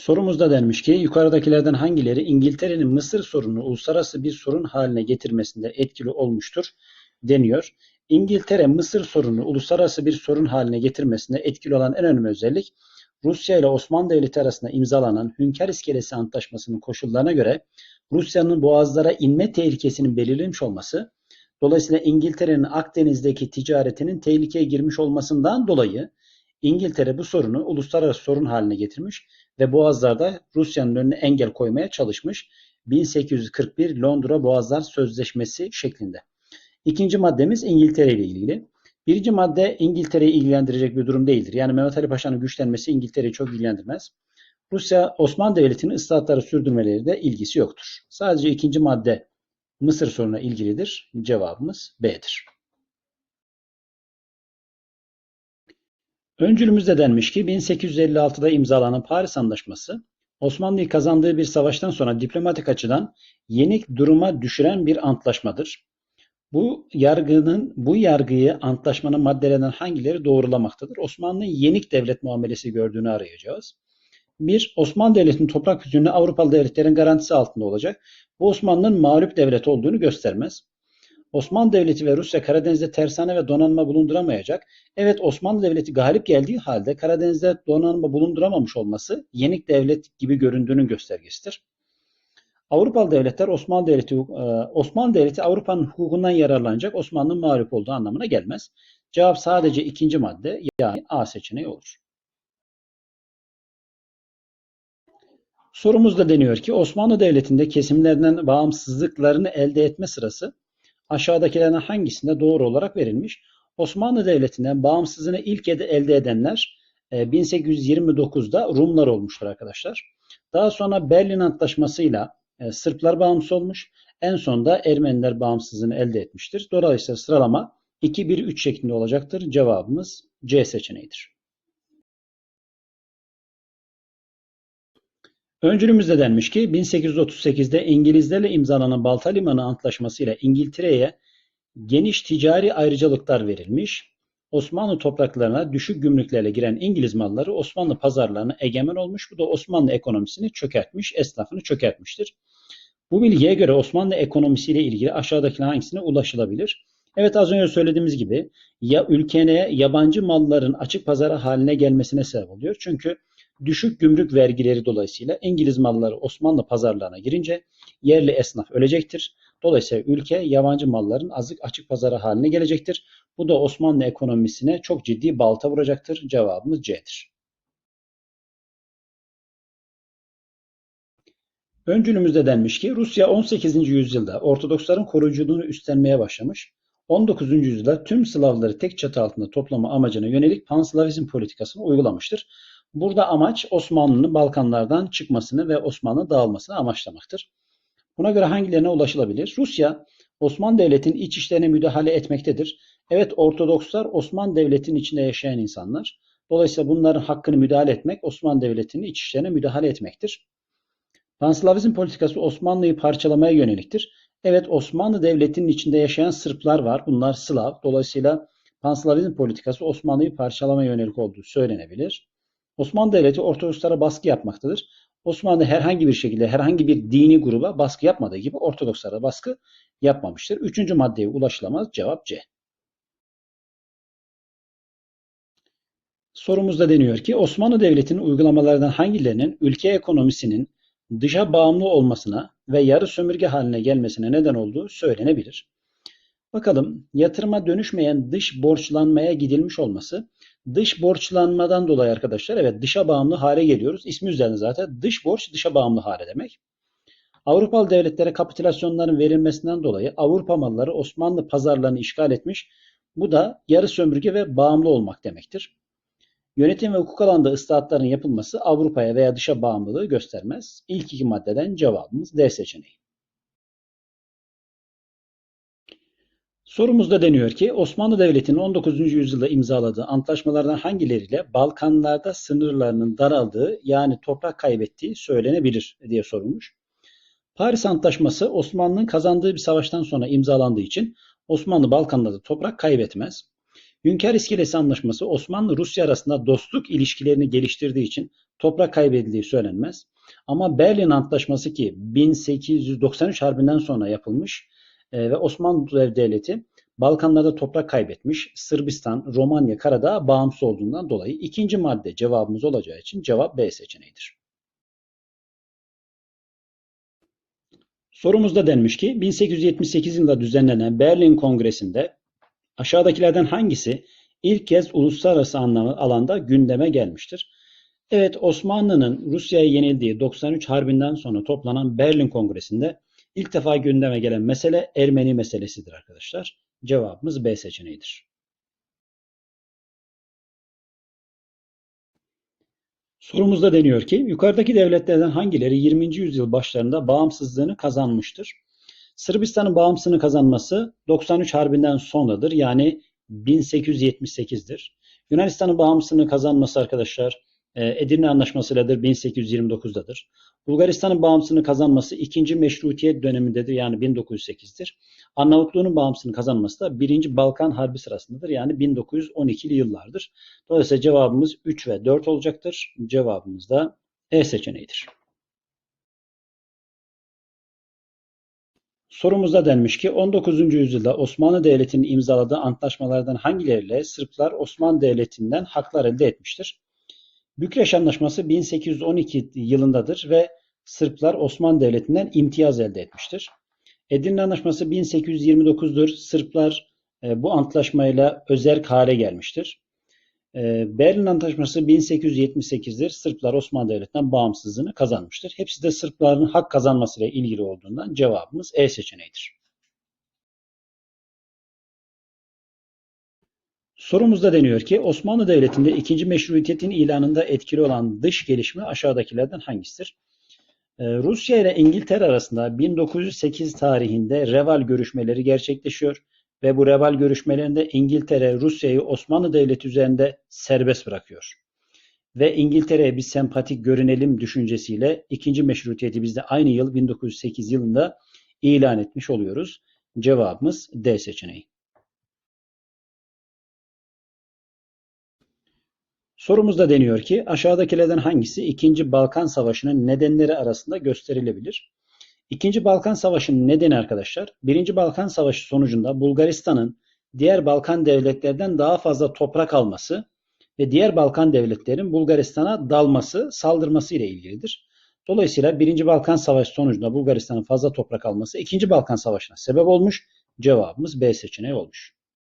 Sorumuzda denmiş ki yukarıdakilerden hangileri İngiltere'nin Mısır sorununu uluslararası bir sorun haline getirmesinde etkili olmuştur deniyor. İngiltere Mısır sorununu uluslararası bir sorun haline getirmesinde etkili olan en önemli özellik Rusya ile Osmanlı Devleti arasında imzalanan Hünkar İskelesi Antlaşması'nın koşullarına göre Rusya'nın boğazlara inme tehlikesinin belirlenmiş olması, dolayısıyla İngiltere'nin Akdeniz'deki ticaretinin tehlikeye girmiş olmasından dolayı İngiltere bu sorunu uluslararası sorun haline getirmiş ve Boğazlar'da Rusya'nın önüne engel koymaya çalışmış. 1841 Londra Boğazlar Sözleşmesi şeklinde. İkinci maddemiz İngiltere ile ilgili. Birinci madde İngiltere'yi ilgilendirecek bir durum değildir. Yani Mehmet Ali Paşa'nın güçlenmesi İngiltere'yi çok ilgilendirmez. Rusya Osmanlı Devleti'nin ıslahatları sürdürmeleri de ilgisi yoktur. Sadece ikinci madde Mısır sorununa ilgilidir. Cevabımız B'dir. Öncülümüzde denmiş ki 1856'da imzalanan Paris Anlaşması Osmanlı'yı kazandığı bir savaştan sonra diplomatik açıdan yenik duruma düşüren bir antlaşmadır. Bu yargının bu yargıyı antlaşmanın maddelerinden hangileri doğrulamaktadır? Osmanlı'nın yenik devlet muamelesi gördüğünü arayacağız. Bir, Osmanlı Devleti'nin toprak bütünlüğü Avrupalı devletlerin garantisi altında olacak. Bu Osmanlı'nın mağlup devlet olduğunu göstermez. Osmanlı Devleti ve Rusya Karadeniz'de tersane ve donanma bulunduramayacak. Evet Osmanlı Devleti galip geldiği halde Karadeniz'de donanma bulunduramamış olması yenik devlet gibi göründüğünün göstergesidir. Avrupalı devletler Osmanlı Devleti e, Osmanlı Devleti Avrupa'nın hukukundan yararlanacak Osmanlı'nın mağlup olduğu anlamına gelmez. Cevap sadece ikinci madde yani A seçeneği olur. Sorumuzda deniyor ki Osmanlı Devleti'nde kesimlerden bağımsızlıklarını elde etme sırası aşağıdakilerden hangisinde doğru olarak verilmiş? Osmanlı Devleti'nden bağımsızlığını ilk elde edenler 1829'da e, Rumlar olmuştur arkadaşlar. Daha sonra Berlin Antlaşması'yla e, Sırplar bağımsız olmuş. En sonunda Ermeniler bağımsızlığını elde etmiştir. Dolayısıyla sıralama 2-1-3 şeklinde olacaktır. Cevabımız C seçeneğidir. Öncülümüzde denmiş ki 1838'de İngilizlerle imzalanan Balta Limanı Antlaşması ile İngiltere'ye geniş ticari ayrıcalıklar verilmiş. Osmanlı topraklarına düşük gümrüklerle giren İngiliz malları Osmanlı pazarlarına egemen olmuş. Bu da Osmanlı ekonomisini çökertmiş, esnafını çökertmiştir. Bu bilgiye göre Osmanlı ekonomisiyle ilgili aşağıdaki hangisine ulaşılabilir? Evet az önce söylediğimiz gibi ya ülkene yabancı malların açık pazara haline gelmesine sebep oluyor. Çünkü düşük gümrük vergileri dolayısıyla İngiliz malları Osmanlı pazarlarına girince yerli esnaf ölecektir. Dolayısıyla ülke yabancı malların azık açık pazara haline gelecektir. Bu da Osmanlı ekonomisine çok ciddi balta vuracaktır. Cevabımız C'dir. Öncülümüzde denmiş ki Rusya 18. yüzyılda Ortodoksların koruyuculuğunu üstlenmeye başlamış. 19. yüzyılda tüm Slavları tek çatı altında toplama amacına yönelik Panslavizm politikasını uygulamıştır. Burada amaç Osmanlı'nın Balkanlardan çıkmasını ve Osmanlı dağılmasını amaçlamaktır. Buna göre hangilerine ulaşılabilir? Rusya, Osmanlı Devleti'nin iç işlerine müdahale etmektedir. Evet Ortodokslar Osmanlı Devleti'nin içinde yaşayan insanlar. Dolayısıyla bunların hakkını müdahale etmek Osmanlı Devleti'nin iç işlerine müdahale etmektir. Panslavizm politikası Osmanlı'yı parçalamaya yöneliktir. Evet Osmanlı Devleti'nin içinde yaşayan Sırplar var. Bunlar Slav. Dolayısıyla Panslavizm politikası Osmanlı'yı parçalamaya yönelik olduğu söylenebilir. Osmanlı Devleti Ortodokslara baskı yapmaktadır. Osmanlı herhangi bir şekilde herhangi bir dini gruba baskı yapmadığı gibi Ortodokslara baskı yapmamıştır. Üçüncü maddeye ulaşılamaz. Cevap C. Sorumuzda deniyor ki Osmanlı Devleti'nin uygulamalarından hangilerinin ülke ekonomisinin dışa bağımlı olmasına ve yarı sömürge haline gelmesine neden olduğu söylenebilir. Bakalım yatırıma dönüşmeyen dış borçlanmaya gidilmiş olması dış borçlanmadan dolayı arkadaşlar evet dışa bağımlı hale geliyoruz. İsmi üzerinde zaten dış borç dışa bağımlı hale demek. Avrupalı devletlere kapitülasyonların verilmesinden dolayı Avrupa malları Osmanlı pazarlarını işgal etmiş. Bu da yarı sömürge ve bağımlı olmak demektir. Yönetim ve hukuk alanında ıslahatların yapılması Avrupa'ya veya dışa bağımlılığı göstermez. İlk iki maddeden cevabımız D seçeneği. Sorumuzda deniyor ki Osmanlı Devleti'nin 19. yüzyılda imzaladığı antlaşmalardan hangileriyle Balkanlarda sınırlarının daraldığı yani toprak kaybettiği söylenebilir diye sorulmuş. Paris Antlaşması Osmanlı'nın kazandığı bir savaştan sonra imzalandığı için Osmanlı Balkanlarda toprak kaybetmez. Hünkar İskelesi Anlaşması Osmanlı-Rusya arasında dostluk ilişkilerini geliştirdiği için toprak kaybedildiği söylenmez. Ama Berlin Antlaşması ki 1893 Harbi'nden sonra yapılmış e, ve Osmanlı Devleti Balkanlarda toprak kaybetmiş. Sırbistan, Romanya, Karadağ bağımsız olduğundan dolayı ikinci madde cevabımız olacağı için cevap B seçeneğidir. Sorumuzda denmiş ki 1878 yılında düzenlenen Berlin Kongresi'nde aşağıdakilerden hangisi ilk kez uluslararası anlamı alanda gündeme gelmiştir? Evet Osmanlı'nın Rusya'ya yenildiği 93 Harbi'nden sonra toplanan Berlin Kongresi'nde ilk defa gündeme gelen mesele Ermeni meselesidir arkadaşlar. Cevabımız B seçeneğidir. Sorumuzda deniyor ki yukarıdaki devletlerden hangileri 20. yüzyıl başlarında bağımsızlığını kazanmıştır? Sırbistan'ın bağımsızlığını kazanması 93 Harbi'nden sonradır. Yani 1878'dir. Yunanistan'ın bağımsızlığını kazanması arkadaşlar Edirne Anlaşması'yladır 1829'dadır. Bulgaristan'ın bağımsızlığını kazanması ikinci meşrutiyet dönemindedir yani 1908'dir. Arnavutluğun bağımsızlığını kazanması da birinci Balkan Harbi sırasındadır yani 1912'li yıllardır. Dolayısıyla cevabımız 3 ve 4 olacaktır. Cevabımız da E seçeneğidir. Sorumuzda denmiş ki 19. yüzyılda Osmanlı Devleti'nin imzaladığı antlaşmalardan hangileriyle Sırplar Osmanlı Devleti'nden haklar elde etmiştir? Bükreş Anlaşması 1812 yılındadır ve Sırplar Osmanlı Devleti'nden imtiyaz elde etmiştir. Edirne Anlaşması 1829'dur. Sırplar e, bu antlaşmayla özerk hale gelmiştir. E, Berlin Antlaşması 1878'dir. Sırplar Osmanlı Devleti'nden bağımsızlığını kazanmıştır. Hepsi de Sırpların hak kazanmasıyla ilgili olduğundan cevabımız E seçeneğidir. Sorumuzda deniyor ki Osmanlı Devleti'nde ikinci meşrutiyetin ilanında etkili olan dış gelişme aşağıdakilerden hangisidir? Ee, Rusya ile İngiltere arasında 1908 tarihinde Reval görüşmeleri gerçekleşiyor ve bu Reval görüşmelerinde İngiltere Rusya'yı Osmanlı Devleti üzerinde serbest bırakıyor. Ve İngiltere'ye bir sempatik görünelim düşüncesiyle ikinci meşrutiyeti biz de aynı yıl 1908 yılında ilan etmiş oluyoruz. Cevabımız D seçeneği. Sorumuzda deniyor ki aşağıdakilerden hangisi 2. Balkan Savaşı'nın nedenleri arasında gösterilebilir? 2. Balkan Savaşı'nın nedeni arkadaşlar 1. Balkan Savaşı sonucunda Bulgaristan'ın diğer Balkan devletlerden daha fazla toprak alması ve diğer Balkan devletlerin Bulgaristan'a dalması, saldırması ile ilgilidir. Dolayısıyla 1. Balkan Savaşı sonucunda Bulgaristan'ın fazla toprak alması 2. Balkan Savaşı'na sebep olmuş. Cevabımız B seçeneği olmuş.